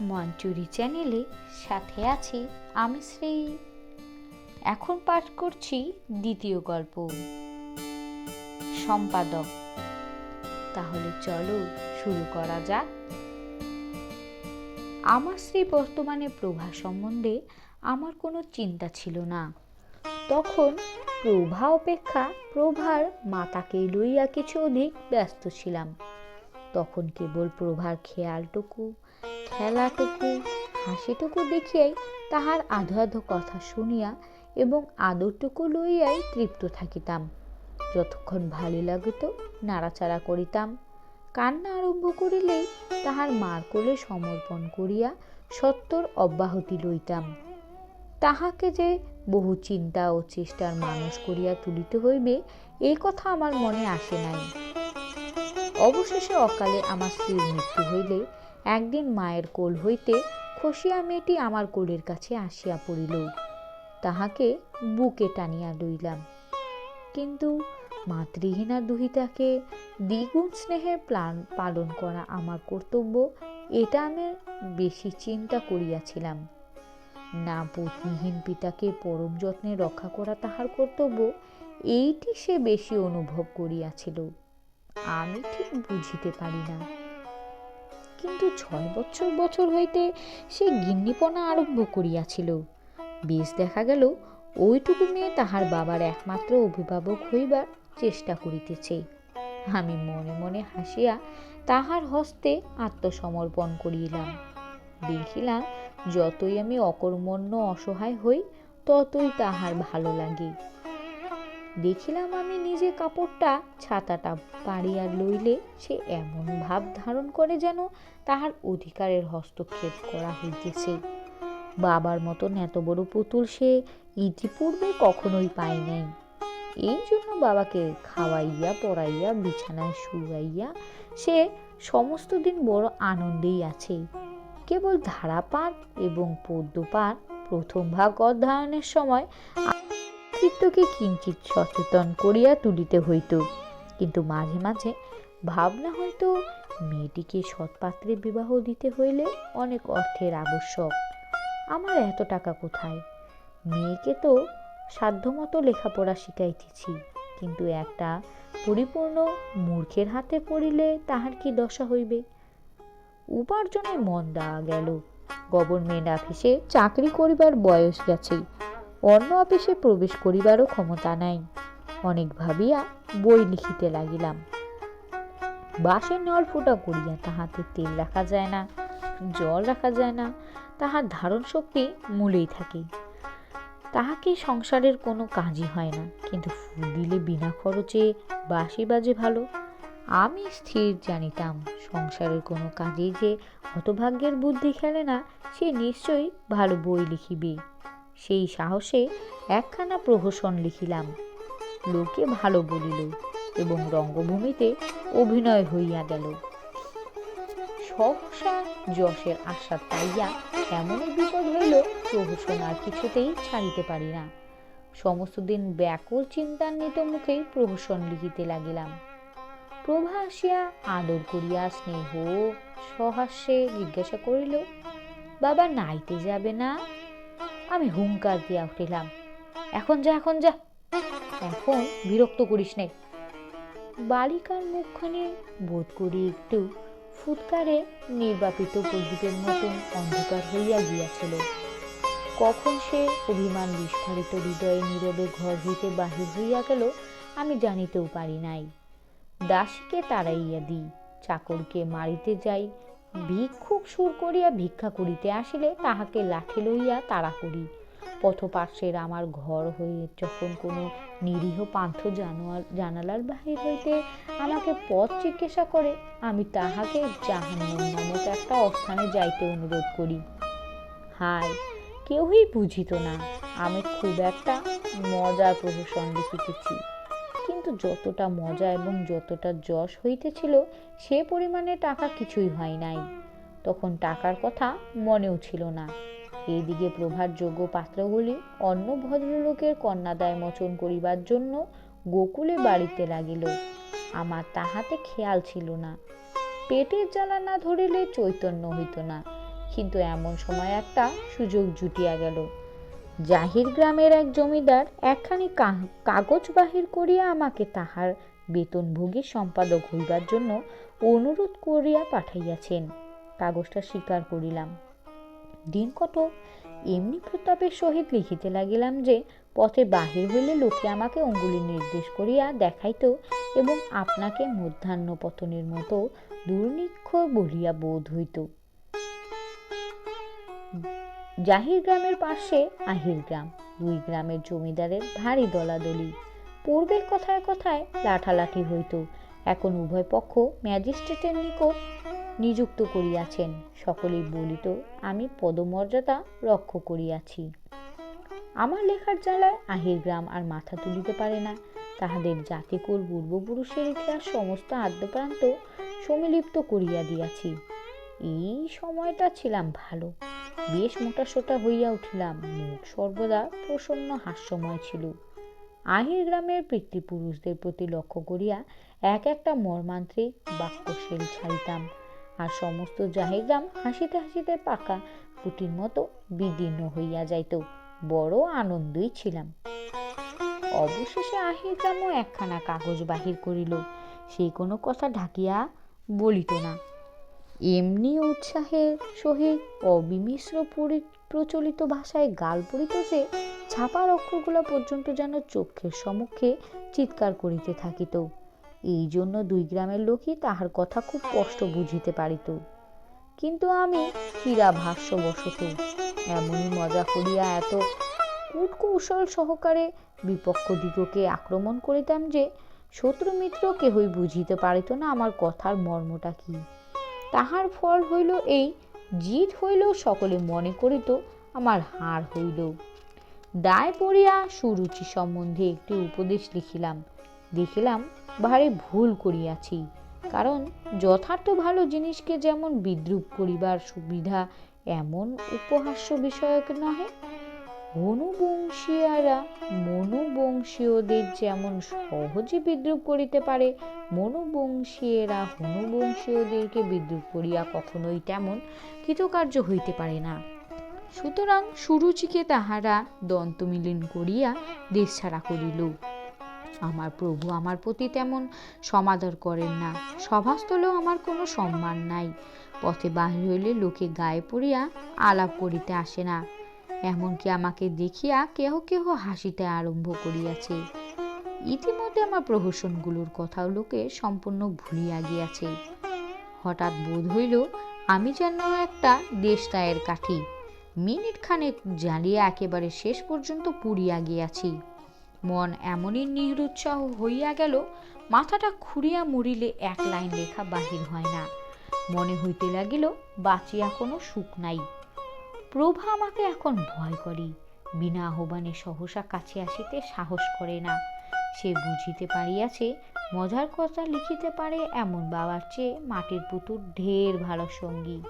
মঞ্চুরি চ্যানেলে সাথে আছি আমি শ্রী। এখন পাঠ করছি দ্বিতীয় গল্প। সম্পাদক। তাহলে চলো শুরু করা যাক। আমার স্ত্রী বর্তমানে প্রভা সম্বন্ধে আমার কোনো চিন্তা ছিল না। তখন প্রভা অপেক্ষা প্রভার মাতাকে লইয়া কিছু অধিক ব্যস্ত ছিলাম। তখন কেবল প্রভার খেয়ালটুকু খেলাটুকু হাসিটুকু দেখিয়াই তাহার আধো আধো কথা শুনিয়া এবং আদরটুকু লইয়াই তৃপ্ত থাকিতাম। যতক্ষণ ভালো লাগিত, নাড়াচাড়া করিতাম। কান্না আরম্ভ করিলেই তাহার মার কোলে সমর্পণ করিয়া সত্তর অব্যাহতি লইতাম। তাহাকে যে বহু চিন্তা ও চেষ্টার মানুষ করিয়া তুলিতে হইবে এই কথা আমার মনে আসে নাই। অবশেষে অকালে আমার স্ত্রীর মৃত্যু হইলে একদিন মায়ের কোল হইতে খসিয়া মেয়েটি আমার কোলের কাছে আসিয়া পড়িল। তাহাকে বুকে টানিয়া লইলাম। কিন্তু মাতৃহীনা দুহিতাকে দ্বিগুণ স্নেহে প্লান পালন করা আমার কর্তব্য, এটা আমি বেশি চিন্তা করিয়াছিলাম। না পত্নীহীন পিতাকে পরম যত্নে রক্ষা করা তাহার কর্তব্য, এইটি সে বেশি অনুভব করিয়াছিল। আমি ঠিক বুঝিতে পারি না। কিন্তু ছয় বছর বছর হইতে সে গিন্নিপনা আরম্ভ করিয়াছিল। বেশ দেখা গেল, ওইটুকু মেয়ে তাহার বাবার একমাত্র অভিভাবক হইবার চেষ্টা করিতেছে। আমি মনে মনে হাসিয়া তাহার হস্তে আত্মসমর্পণ করিলাম। দেখিলাম, যতই আমি অকর্মণ্য, অসহায় হই, ততই তাহার ভালো লাগে। দেখিলাম আমি নিজে কাপড়টা, ছাতাটা পাড়িয়া লইলে সে এমন ভাব ধারণ করে যেন তাহার অধিকারের হস্তক্ষেপ করা হইতেছে। বাবার মতন এত বড় পুতুল সে ইতিপূর্বে কখনোই পায় নাই। এই জন্য বাবাকে খাওয়াইয়া, পড়াইয়া, বিছানায় শুয়াইয়া সে সমস্ত দিন বড় আনন্দেই আছে। কেবল ধারাপাত এবং পদ্যপাত প্রথম ভাগ অধ্যয়নের সময় চিত্তকে কিঞ্চিত সচেতন করিয়া তুলিতে হইত। কিন্তু মাঝে মাঝে ভাবনা হয়তো মেয়েটিকে সৎপাত্রে বিবাহ দিতে হইলে অনেক অর্থের আবশ্যক। আমার এত টাকা কোথায়? মেয়েকে তো সাধ্যমতো লেখাপড়া শিখাইতেছি, কিন্তু একটা পরিপূর্ণ মূর্খের হাতে পড়িলে তাহার কি দশা হইবে? উপার্জনে মন দেওয়া গেল। গভর্নমেন্ট অফিসে চাকরি করিবার বয়স গেছে। অন্য অফিসে প্রবেশ করিবারও ক্ষমতা নাই। অনেক ভাবিয়া বই লিখিতে লাগিলাম। বাঁশের নল ফুটা করিয়া তাহাতে তেল রাখা যায় না, জল রাখা যায় না, তাহার ধারণ শক্তি মূলেই থাকে। তাহাকে সংসারের কোনো কাজই হয় না, কিন্তু ফুল দিলে বিনা খরচে বাসি বাজে ভালো। আমি স্থির জানিতাম, সংসারের কোনো কাজেই যে হতভাগ্যের বুদ্ধি খেলে না, সে নিশ্চয়ই ভালো বই লিখিবে। সেই সাহসে একখানা প্রহসন লিখিলাম। লোকে ভালো বলিল এবং রঙ্গভূমিতে অভিনয় হইয়া গেল। সহসা যশের আশা পাইয়া এমনই বিপদ হইল, প্রহসন আর কিছুতেই ছাড়িতে পারি না। সমস্ত দিন ব্যাকুল চিন্তান্বিত মুখেই প্রহসন লিখিতে লাগিলাম। প্রভা আসিয়া আদর করিয়া স্নেহ সহাস্যে জিজ্ঞাসা করিল, বাবা, নাইতে যাবে না? আমি হুঙ্কার দিয়া উঠিলাম। এখন যা এখন যা। এখন বিরক্ত করিস নে। বালিকার মুখখানে বোধ করি একটু ফুৎকারে নির্বাপিত প্রদীপের মতন অন্ধকার হইয়া গিয়াছিল। কখন সে অভিমান বিস্ফারিত হৃদয়ে নীরবে ঘর হইতে বাহির হইয়া গেল, আমি জানিতেও পারি নাই। দাসীকে তাড়াইয়া দিই, চাকরকে মারিতে যাই ভিক্ষুক সুর করিয়া ভিক্ষা করিতে আসিলে তাহাকে লাঠি লইয়া তাড়া করি। পথপার্শ্বের আমার ঘর হয়ে যখন কোনো নিরীহ পান্থ জানোয়ার জানালার বাহির হইতে আমাকে পথ জিজ্ঞাসা করে, আমি তাহাকে জাহান্নাম নামক একটা অস্থানে যাইতে অনুরোধ করি। হায়, কেউই বুঝিত না, আমি খুব একটা মজার প্রহসন লিখিতেছি কিন্তু যতটা মজা এবং যতটা যশ হইতেছিল, সে পরিমাণে টাকা কিছুই হয় নাই। তখন টাকার কথা মনেও ছিল না। এইদিকে প্রভার যোগ্য পাত্রগুলি অন্য ভদ্রলোকের কন্যাদায় মোচন করিবার জন্য গোকুলে বাড়িতে লাগিল। আমার তাহাতে খেয়াল ছিল না। পেটের জ্বালা না ধরিলে চৈতন্য হইত না। কিন্তু এমন সময় একটা সুযোগ জুটিয়া গেল। জাহির গ্রামের এক জমিদার একখানি কাগজ বাহির করিয়া আমাকে তাহার বেতনভোগী সম্পাদক হইবার জন্য অনুরোধ করিয়া পাঠাইয়াছেন। কাগজটা স্বীকার করিলাম। দিন কত এমনি প্রতাপের সহিত লিখিতে লাগিলাম যে, পথে বাহির হইলে লোকে আমাকে অঙ্গুলি নির্দেশ করিয়া দেখাইত এবং আপনাকে মধ্যাহ্ন পতনের মতো দুর্নিক্ষ বলিয়া বোধ হইত। জাহির গ্রামের পাশে আহির গ্রাম। দুই গ্রামের জমিদারের ভারী দলাদলি। পূর্বের কথায় কথায় লাঠালাঠি হইত। এখন উভয় পক্ষ ম্যাজিস্ট্রেটের নিকট নিযুক্ত করিয়াছেন। সকলেই বলিত, আমি পদমর্যাদা রক্ষ করিয়াছি। আমার লেখার জ্বালায় আহির গ্রাম আর মাথা তুলিতে পারে না। তাহাদের জাতিকুল পূর্বপুরুষের ইতিহাস সমস্ত আদ্যপ্রান্ত সমিলিপ্ত করিয়া দিয়াছি। এই সময়টা ছিলাম ভালো। বেশ মোটা সোটা হইয়া উঠিলাম। মুখ সর্বদা প্রসন্ন হাস্যময় ছিল। আহির গ্রামের পিতৃপুরুষদের প্রতি লক্ষ্য করিয়া এক একটা মর্মান্ত্রিক বাক্যশীল ছাড়িতাম আর সমস্ত জাহির গ্রাম হাসিতে হাসিতে পাকা ফুটির মতো বিদীর্ণ হইয়া যাইত। বড় আনন্দই ছিলাম। অবশেষে আহির গ্রামও একখানা কাগজ বাহির করিল। সেই কোনো কথা ঢাকিয়া বলিত না। এমনি উৎসাহের সহিত অবিমিশ্র পরি- প্রচলিত ভাষায় গাল পড়িত যে ছাপার অক্ষরগুলো পর্যন্ত যেন চক্ষের সম্মুখে চিৎকার করিতে থাকিত। এই জন্য দুই গ্রামের লোকই তাহার কথা খুব কষ্ট বুঝিতে পারিত। কিন্তু আমি ক্রীড়াভাষ্যবশত এমনই মজা করিয়া এত কূটকৌশল সহকারে বিপক্ষ দিগকে আক্রমণ করিতাম যে, শত্রু মিত্র কেহই বুঝিতে পারিত না আমার কথার মর্মটা কি। তাহার ফল হইল এই জিত হইলেও সকলে মনে করিত আমার হার হইল। দায় পড়িয়া সুরুচি সম্বন্ধে একটি উপদেশ লিখিলাম। দেখিলাম ভারী ভুল করিয়াছি, কারণ যথার্থ ভালো জিনিসকে যেমন বিদ্রুপ করিবার সুবিধা, এমন উপহাস্য বিষয়ক নহে। হনুবংশীয়রা মনুবংশীয়দের যেমন সহজে বিদ্রুপ করিতে পারে মনুবংশীয়রা হনুবংশীয়দেরকে বিদ্রুপ করিয়া কখনোই তেমন কৃতকার্য হইতে পারে না। সুতরাং সুরুচিকে তাহারা দন্তমিলন করিয়া দেশ ছাড়া করিল। আমার প্রভু আমার প্রতি তেমন সমাদর করেন না। সভাস্থলেও আমার কোনো সম্মান নাই। পথে বাহির হইলে লোকে গায়ে পড়িয়া আলাপ করিতে আসে না। এমনকি আমাকে দেখিয়া কেহ কেহ হাসিতে আরম্ভ করিয়াছে। ইতিমধ্যে আমার প্রহসনগুলোর কথাও লোকে সম্পূর্ণ ভুলিয়া গিয়াছে। হঠাৎ বোধ হইল, আমি যেন একটা দেশতায়ের কাঠি। মিনিট খানেক জ্বালিয়া একেবারে শেষ পর্যন্ত পুড়িয়া গিয়াছি। মন এমনই নিরুৎসাহ হইয়া গেল, মাথাটা খুঁড়িয়া মুড়িলে এক লাইন লেখা বাহির হয় না। মনে হইতে লাগিল, বাঁচিয়া কোনো সুখ নাই। প্রভা আমাকে এখন ভয় করে, বিনা আহ্বানে সহসা কাছে আসিতে সাহস করে না। সে বুঝিতে পারিয়াছে, মজার কথা লিখিতে পারে এমন বাবার চেয়ে মাটির পুতুর ঢের ভালো সঙ্গী।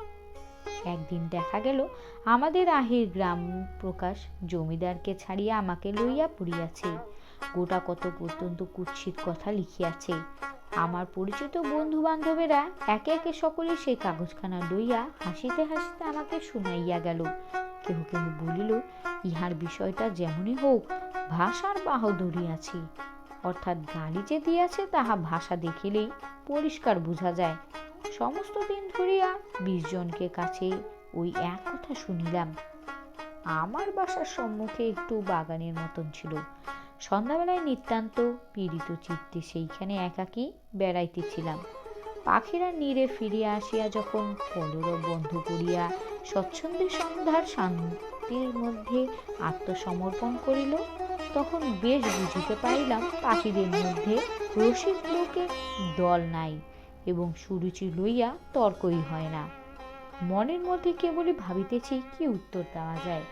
একদিন দেখা গেল, আমাদের আহির গ্রাম প্রকাশ জমিদারকে ছাড়িয়া আমাকে লইয়া পড়িয়াছে। গোটা কত পর্যন্ত কুৎসিত কথা লিখিয়াছে। আমার পরিচিত বন্ধু বান্ধবেরা একে একে সকলে সেই কাগজখানা লইয়া হাসিতে হাসিতে আমাকে শুনাইয়া গেল। কেহ কেহ বলিল, ইহার বিষয়টা যেমনই হোক, ভাষার বাহাদুরি আছে অর্থাৎ গালি যে দিয়াছে তাহা ভাষা দেখিলেই পরিষ্কার বোঝা যায়। সমস্ত দিন ধরিয়া বিশ জনকে কাছে ওই এক কথা শুনিলাম। আমার বাসার সম্মুখে একটু বাগানের মতন ছিল। সন্ধ্যাবেলায় নিতান্ত পীড়িত চিত্তে সেইখানে একাকী বেড়াইতেছিলাম। পাখিরা নীরে ফিরিয়া আসিয়া যখন কলরব বন্ধ করিয়া স্বচ্ছন্দে সন্ধ্যার শান্তির মধ্যে আত্মসমর্পণ করিল তখন বেশ বুঝিতে পারিলাম পাখিদের মধ্যে রসিক লোকের দল নাই এবং সুরুচি লইয়া তর্কই হয় না। মনের মধ্যে কেবলই ভাবিতেছি কি উত্তর দেওয়া যায়।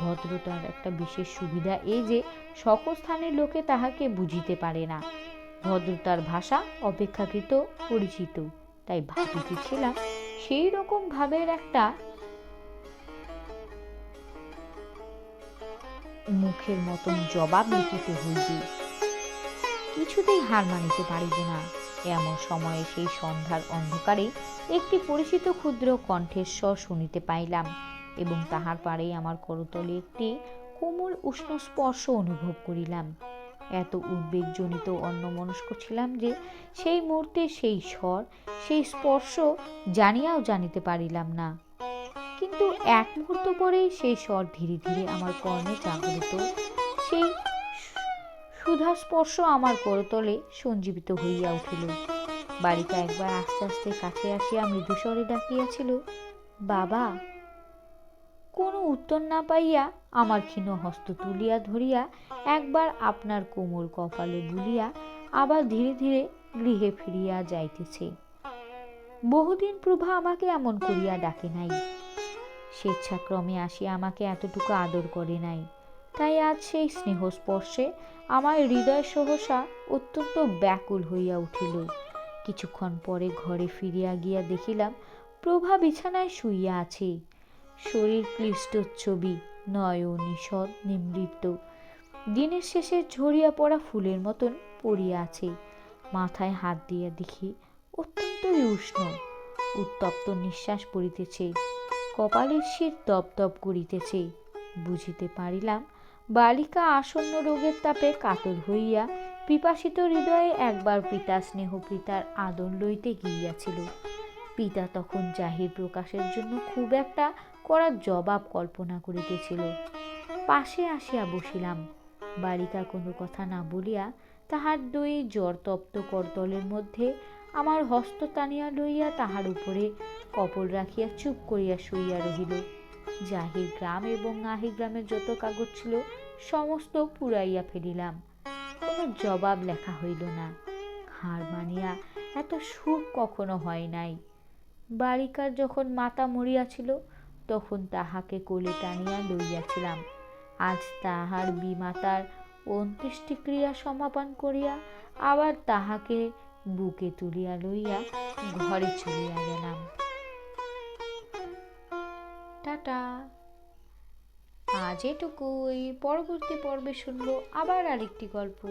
ভদ্রতার একটা বিশেষ সুবিধা এই যে সকল স্থানের লোকে তাহাকে বুঝিতে পারে না। ভদ্রতার ভাষা অপেক্ষাকৃত পরিচিত, তাই ভাবিতেছিলাম সেই রকম ভাবের একটা মুখের মতন জবাব লিখিতে হইবে। কিছুতেই হার মানিতে পারিব না। এমন সময়ে সেই সন্ধ্যার অন্ধকারে একটি পরিচিত ক্ষুদ্র কণ্ঠের স্বর শুনিতে পাইলাম এবং তাহার পাড়েই আমার করতলে একটি কোমল উষ্ণ স্পর্শ অনুভব করিলাম। এত উদ্বেগজনিত অন্যমনস্ক ছিলাম যে সেই মুহূর্তে সেই স্বর, সেই স্পর্শ জানিয়াও জানিতে পারিলাম না। কিন্তু এক মুহূর্ত পরেই সেই স্বর ধীরে ধীরে আমার কর্ণে জাগরিত। সেই সুধা স্পর্শ আমার করতলে সঞ্জীবিত হইয়া উঠিল। বাড়িটা একবার আস্তে আস্তে কাছে আসিয়া মৃদুস্বরে ডাকিয়াছিল, বাবা! কোনো উত্তর না পাইয়া আমার ক্ষীণ হস্ত তুলিয়া ধরিয়া একবার আপনার কোমল কপালে বুলিয়া আবার ধীরে ধীরে গৃহে ফিরিয়া যাইতেছে। বহুদিন প্রভা আমাকে এমন করিয়া ডাকে নাই। স্বেচ্ছাক্রমে আসিয়া আমাকে এতটুকু আদর করে নাই। তাই আজ সেই স্নেহ স্পর্শে আমার হৃদয় সহসা অত্যন্ত ব্যাকুল হইয়া উঠিল। কিছুক্ষণ পরে ঘরে ফিরিয়া গিয়া দেখিলাম, প্রভা বিছানায় শুইয়া আছে। শরীর ক্লিষ্ট ছবি নয়ন ঈষৎ নিমৃত। দিনের শেষে ঝরিয়া পড়া ফুলের মতন পড়িয়া আছে। মাথায় হাত দিয়া দেখি, অত্যন্তই উষ্ণ। উত্তপ্ত নিঃশ্বাস পড়িতেছে। কপালের শীত দপদপ করিতেছে। বুঝিতে পারিলাম, বালিকা আসন্ন রোগের তাপে কাতর হইয়া পিপাসিত হৃদয়ে একবার পিতা স্নেহ পিতার আদর লইতে গিয়াছিল। পিতা তখন জাহির প্রকাশের জন্য খুব একটা করার জবাব কল্পনা করিতেছিল। পাশে আসিয়া বসিলাম। বালিকা কোনো কথা না বলিয়া তাহার দুই জ্বর তপ্ত করতলের মধ্যে আমার হস্ত টানিয়া লইয়া তাহার উপরে কপল রাখিয়া চুপ করিয়া শুইয়া রহিল। জাহির গ্রাম এবং নাহি গ্রামের যত কাগজ ছিল, সমস্ত পুরাইয়া ফেলিলাম। কোনো জবাব লেখা হইল না। হার মানিয়া এত সুখ কখনো হয় নাই। বালিকার যখন মাতা মরিয়াছিল তখন তাহাকে কোলে টানিয়া লইয়াছিলাম। আজ তাহার বিমাতার অন্ত্যেষ্টিক্রিয়া সমাপন করিয়া আবার তাহাকে বুকে তুলিয়া লইয়া ঘরে চলিয়া গেলাম। টাটা। আজ এটুকুই। পরবর্তী পর্বে শুনব আবার আরেকটি গল্প।